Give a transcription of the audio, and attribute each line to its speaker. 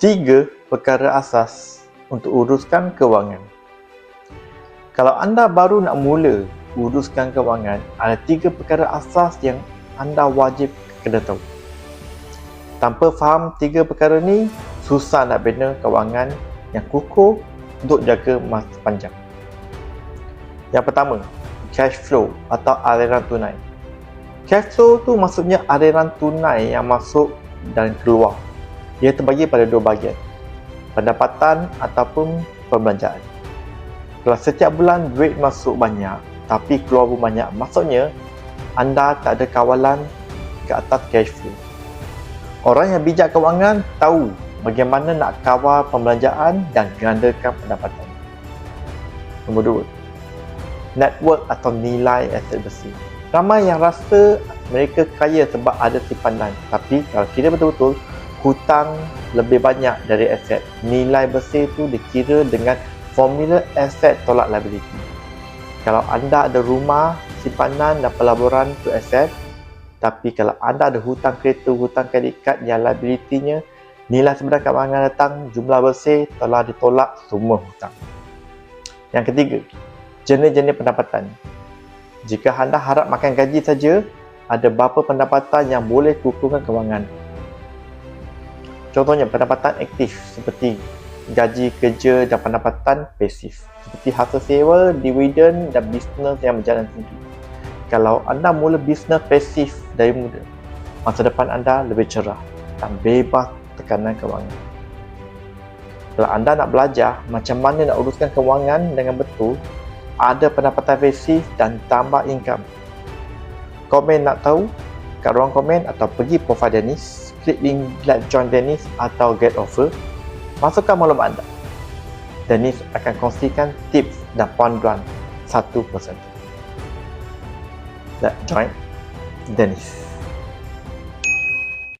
Speaker 1: tiga perkara asas untuk uruskan kewangan. Kalau anda baru nak mula uruskan kewangan, ada tiga perkara asas yang anda wajib kena tahu. Tanpa faham tiga perkara ni, susah nak bina kewangan yang kukuh untuk jaga masa panjang. Yang pertama, cash flow atau aliran tunai. Cash flow tu maksudnya aliran tunai yang masuk dan keluar ia terbagi pada dua bahagian pendapatan ataupun pembelanjaan. Kalau setiap bulan duit masuk banyak tapi keluar pun banyak maksudnya anda tak ada kawalan ke atas cash flow. Orang yang bijak kewangan tahu bagaimana nak kawal pembelanjaan dan gandakan pendapatan. Nombor dua network atau nilai aset bersih ramai yang rasa mereka kaya sebab ada simpanan tapi kalau kira betul-betul hutang lebih banyak dari aset. Nilai bersih tu dikira dengan formula aset tolak liability. Kalau anda ada rumah, simpanan dan pelaburan tu aset, tapi kalau anda ada hutang kereta, hutang kredit kad yang liability-nya nilai sebenar kewangan datang, jumlah bersih telah ditolak semua hutang. Yang ketiga, jenis-jenis pendapatan. Jika anda harap makan gaji saja, ada berapa pendapatan yang boleh kukuhkan kewangan Contohnya pendapatan aktif seperti gaji kerja dan pendapatan pasif seperti hasil sewa, dividen dan bisnes yang berjalan sendiri. Kalau anda mula bisnes pasif dari muda, masa depan anda lebih cerah dan bebas tekanan kewangan. Kalau anda nak belajar macam mana nak uruskan kewangan dengan betul, ada pendapatan pasif dan tambah income. Komen nak tahu? Kat ruang komen atau pergi profile Dennis klik link like join Dennis atau get offer masukkan maklumat anda Dennis akan kongsikan tips dan panduan satu persatu. Like join Dennis